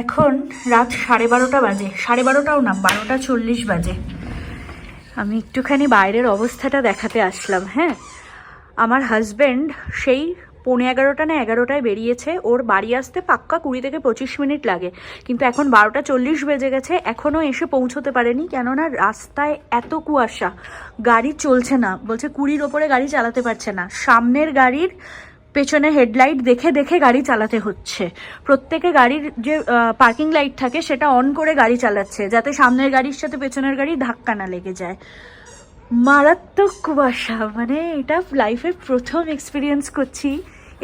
এখন রাত সাড়ে বারোটা বাজে। সাড়ে বারোটাও না, বারোটা চল্লিশ বাজে। আমি একটুখানি বাইরের অবস্থাটা দেখাতে আসলাম হ্যাঁ? আমার হাজব্যান্ড সেই পৌনে এগারোটা না এগারোটায় বেরিয়েছে, ওর বাড়ি আসতে পাক্কা কুড়ি থেকে পঁচিশ মিনিট লাগে। কিন্তু এখন বারোটা চল্লিশ বেজে গেছে এখনও এসে পৌঁছতে পারেনি, কেননা রাস্তায় এত কুয়াশা, গাড়ি চলছে না। বলছে কুড়ির ওপরে গাড়ি চালাতে পারছে না। সামনের গাড়ির পেছনে হেডলাইট দেখে দেখে গাড়ি চালাতে হচ্ছে। প্রত্যেকে গাড়ির যে পার্কিং লাইট থাকে, সেটা অন করে গাড়ি চালাচ্ছে, যাতে সামনের গাড়ির সাথে পেছনের গাড়ি ধাক্কা না লেগে যায়। মারাত্মক কুয়াশা। মানে এটা লাইফে প্রথম এক্সপিরিয়েন্স করছি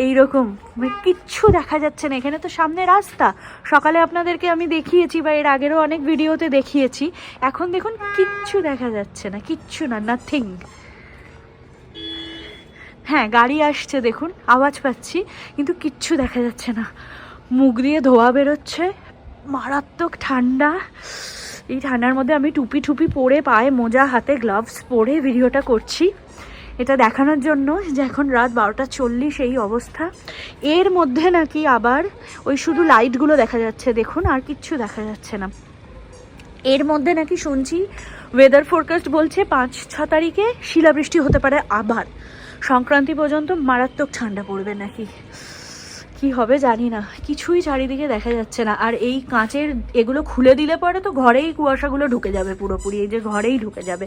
এইরকম। মানে কিচ্ছু দেখা যাচ্ছে না। এখানে তো সামনে রাস্তা। সকালে আপনাদেরকে আমি দেখিয়েছি বা এর আগেরও অনেক ভিডিওতে দেখিয়েছি। এখন দেখুন কিচ্ছু দেখা যাচ্ছে না। কিচ্ছু না নাথিং হ্যাঁ গাড়ি আসছে, দেখুন, আওয়াজ পাচ্ছি, কিন্তু কিচ্ছু দেখা যাচ্ছে না। মুখ দিয়ে ধোয়া বেরোচ্ছে, মারাত্মক ঠান্ডা। এই ঠান্ডার মধ্যে আমি টুপি টুপি পরে পায়ে মোজা, হাতে গ্লাভস পরে ভিডিওটা করছি। এটা দেখানোর জন্য যে এখন রাত বারোটা চল্লিশ, এই অবস্থা। এর মধ্যে নাকি আবার ওই শুধু লাইটগুলো দেখা যাচ্ছে, দেখুন, আর কিচ্ছু দেখা যাচ্ছে না। এর মধ্যে নাকি শুনছি ওয়েদার ফোরকাস্ট বলছে পাঁচ, ছ তারিখে শিলাবৃষ্টি হতে পারে আবার। সংক্রান্তি পর্যন্ত মারাত্মক ঠান্ডা পড়বে নাকি? কি হবে জানি না। কিছুই চারিদিকে দেখা যাচ্ছে না। আর এই কাঁচের এগুলো খুলে দিলে পরে তো ঘরেই কুয়াশাগুলো ঢুকে যাবে পুরোপুরি। এই যে ঘরেই ঢুকে যাবে।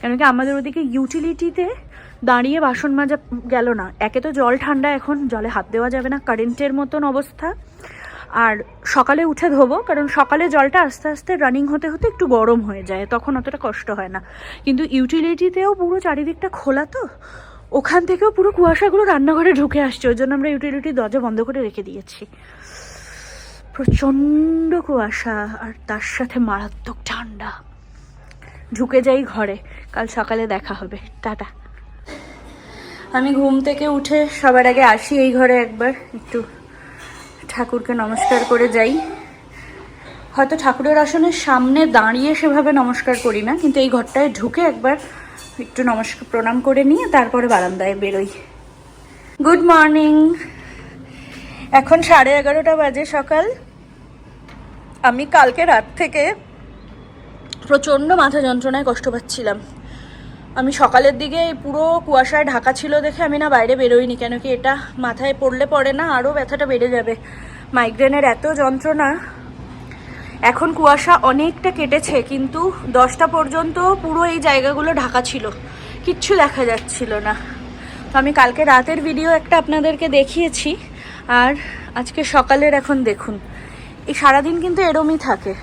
কেন কি আমাদের ওদিকে ইউটিলিটিতে দাঁড়িয়ে বাসন মাজা গেল না। একে তো জল ঠান্ডা এখন, জলে হাত দেওয়া যাবে না। কারেন্টের মতন অবস্থা। আর সকালে উঠে ধোবো, কারণ সকালে জলটা আস্তে আস্তে রানিং হতে হতে একটু গরম হয়ে যায়। তখন অতটা কষ্ট হয় না। কিন্তু ইউটিলিটিতেও পুরো চারিদিকটা খোলা তো। ওখান থেকেও পুরো কুয়াশাগুলো রান্নাঘরে ঢুকে আসছে, ওই জন্য আমরা ইউটিলিটির দরজা বন্ধ করে রেখে দিয়েছি। প্রচণ্ড কুয়াশা, আর তার সাথে মারাত্মক ঠান্ডা। ঢুকে যাই ঘরে, কাল সকালে দেখা হবে। টাটা। আমি ঘুম থেকে উঠে সবার আগে আসি এই ঘরে একবার, একটু ঠাকুরকে নমস্কার করে যাই। হয়তো ঠাকুরের আসনের সামনে দাঁড়িয়ে সেভাবে নমস্কার করি না, কিন্তু এই ঘরটায় ঢুকে একবার একটু নমস্কার, প্রণাম করে নিয়ে তারপরে বারান্দায় বেরোই। গুড মর্নিং এখন সাড়ে এগারোটা বাজে সকাল। আমি কালকে রাত থেকে প্রচণ্ড মাথা যন্ত্রণায় কষ্ট পাচ্ছিলাম। আমি সকালের দিকে পুরো কুয়াশায় ঢাকা ছিল দেখে আমি না বাইরে বেরোইনি, কেন কি এটা মাথায় পড়লে পড়ে না, আরও ব্যথাটা বেড়ে যাবে। মাইগ্রেনের এত যন্ত্রণা। এখন কুয়াশা অনেকটা কেটেছে, কিন্তু দশটা পর্যন্ত পুরো এই জায়গাগুলো ঢাকা ছিল। কিচ্ছু দেখা যাচ্ছিল না। তো আমি কালকে রাতের ভিডিও একটা আপনাদেরকে দেখিয়েছি, আর আজকে সকালের এখন দেখুন। এই সারাদিন কিন্তু এরমই থাকে।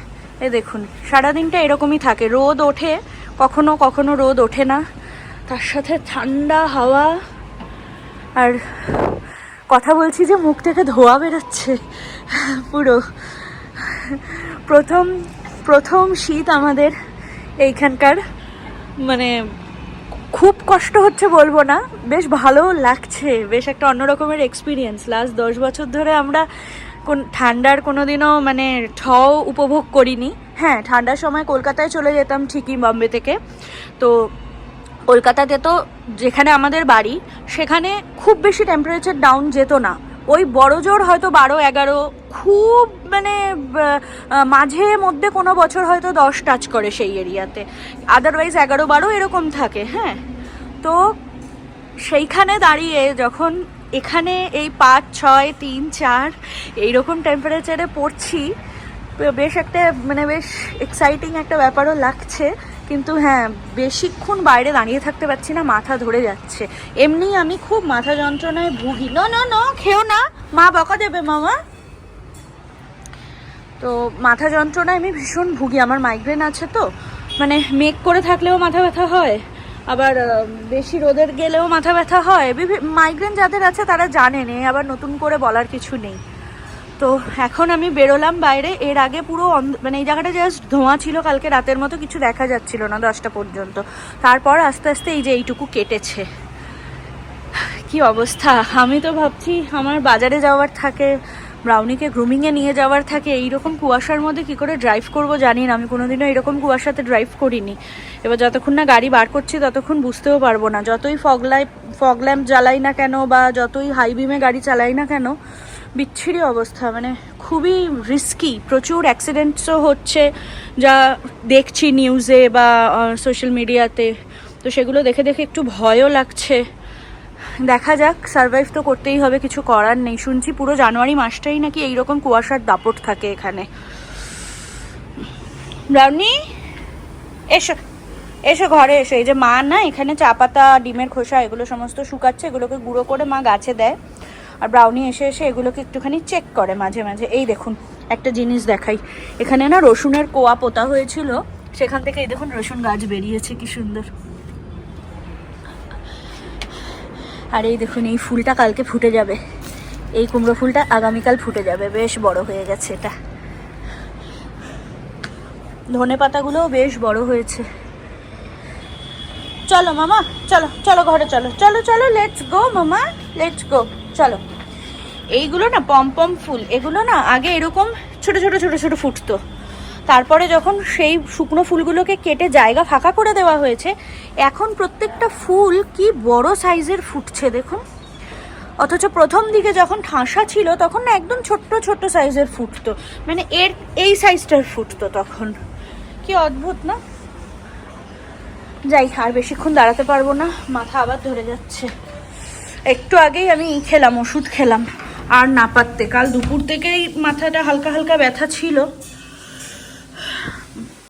এ দেখুন, সারাদিনটা এরকমই থাকে। রোদ ওঠে, কখনো কখনো রোদ ওঠে না। তার সাথে ঠান্ডা হাওয়া। আর কথা বলছি যে মুখ থেকে ধোয়া বেরোচ্ছে পুরো। প্রথম প্রথম শীত আমাদের এইখানকার। মানে খুব কষ্ট হচ্ছে বলব না, বেশ ভালো লাগছে, বেশ একটা অন্যরকমের এক্সপিরিয়েন্স লাস্ট দশ বছর ধরে আমরা কোন, ঠান্ডার কোনো দিনও মানে ঠও উপভোগ করিনি। হ্যাঁ ঠান্ডার সময় কলকাতায় চলে যেতাম ঠিকই বম্বে থেকে। তো কলকাতাতে তো যেখানে আমাদের বাড়ি, সেখানে খুব বেশি টেম্পারেচার ডাউন যেত না। ওই বড় জোর হয়তো বারো, এগারো খুব মানে মাঝে মধ্যে কোনো বছর হয়তো দশ টাচ করে সেই এরিয়াতে। আদারওয়াইজ এগারো বারো এরকম থাকে হ্যাঁ। তো সেইখানে দাঁড়িয়ে যখন এখানে এই পাঁচ, ছয়, তিন, চার এইরকম টেম্পারেচারে পড়ছি, বেশ একটা মানে বেশ এক্সাইটিং একটা ব্যাপারও লাগছে। কিন্তু হ্যাঁ বেশিক্ষণ বাইরে দাঁড়িয়ে থাকতে পারছি না, মাথা ধরে যাচ্ছে। এমনি আমি খুব মাথা যন্ত্রণায় ভুগি। না না খেও না। মা বকা দেবে, মামা। তো মাথা যন্ত্রণায় আমি ভীষণ ভুগি, আমার মাইগ্রেন আছে তো। মানে মেঘ করে থাকলেও মাথা ব্যথা হয়, আবার বেশি রোদের গেলেও মাথা ব্যথা হয়। মাইগ্রেন যাদের আছে তারা জানেন আবার নতুন করে বলার কিছু নেই। তো এখন আমি বেরোলাম বাইরে, এর আগে পুরো মানে এই জায়গাটা জাস্ট ধোঁয়া ছিল কালকে রাতের মতো, কিছু দেখা যাচ্ছিল না দশটা পর্যন্ত। তারপর আস্তে আস্তে এই যে এইটুকু কেটেছে। কি অবস্থা? আমি তো ভাবছি আমার বাজারে যাওয়ার থাকে ব্রাউনিকে গ্রুমিংয়ে নিয়ে যাওয়ার থাকে, এইরকম কুয়াশার মধ্যে কি করে ড্রাইভ করব জানি না। আমি কোনোদিনও এরকম কুয়াশাতে ড্রাইভ করিনি। এবার যতক্ষণ না গাড়ি বার করছি, ততক্ষণ বুঝতেও পারব না। যতই ফগ লাইট ফগ ল্যাম্প জ্বালাই না কেন বা যতই হাই বিমে গাড়ি চালাই না কেন, বিচ্ছিরি অবস্থা। মানে খুবই রিস্কি প্রচুর অ্যাক্সিডেন্টসও হচ্ছে যা দেখছি নিউজে বা সোশ্যাল মিডিয়াতে তো সেগুলো দেখে দেখে একটু ভয়ও লাগছে। দেখা যাক সার্ভাইভ তো করতেই হবে, কিছু করার নেই। শুনছি পুরো জানুয়ারি মাসটাই নাকি এইরকম কুয়াশার দাপট থাকে এখানে। ব্রাউনি এসো এসো ঘরে, এসো। এই যে মা না, এখানে চা পাতা, ডিমের খোসা, এগুলো সমস্ত শুকাচ্ছে, এগুলোকে গুঁড়ো করে মা গাছে দেয়। আর ব্রাউনি এসে এসে এগুলোকে একটুখানি চেক করে মাঝে মাঝে। এই দেখুন, একটা জিনিস দেখাই। এখানে না রসুনের কোয়া পোতা হয়েছিল, সেখান থেকে এই দেখুন রসুন গাছ বেরিয়েছে, কি সুন্দর। আর এই দেখুন, এই ফুলটা কালকে ফুটে যাবে। এই কুমড়ো ফুলটা আগামীকাল ফুটে যাবে। বেশ বড় হয়ে গেছে এটা। ধনে পাতাগুলোও বেশ বড় হয়েছে। চলো মামা, চলো চলো ঘরে, চলো চলো চলো লেটস গো মামা লেটস গো চলো। এইগুলো না পম পম ফুল, এগুলো না আগে এরকম ছোট ছোট ছোট ছোট ফুটতো। তারপরে যখন সেই শুকনো ফুলগুলোকে কেটে জায়গা ফাঁকা করে দেওয়া হয়েছে, এখন প্রত্যেকটা ফুল কি বড় সাইজের ফুটছে দেখুন। অথচ প্রথম দিকে যখন ঠাসা ছিল, তখন না একদম ছোট্ট ছোট্ট সাইজের ফুটতো। মানে এর, এই সাইজটার ফুটতো তখন। কি অদ্ভুত, না? যাই, আর বেশিক্ষণ দাঁড়াতে পারব না, মাথা আবার ধরে যাচ্ছে। একটু আগেই আমি খেলাম, ওষুধ খেলাম। আর না পারতে, কাল দুপুর থেকেই মাথাটা হালকা হালকা ব্যথা ছিল।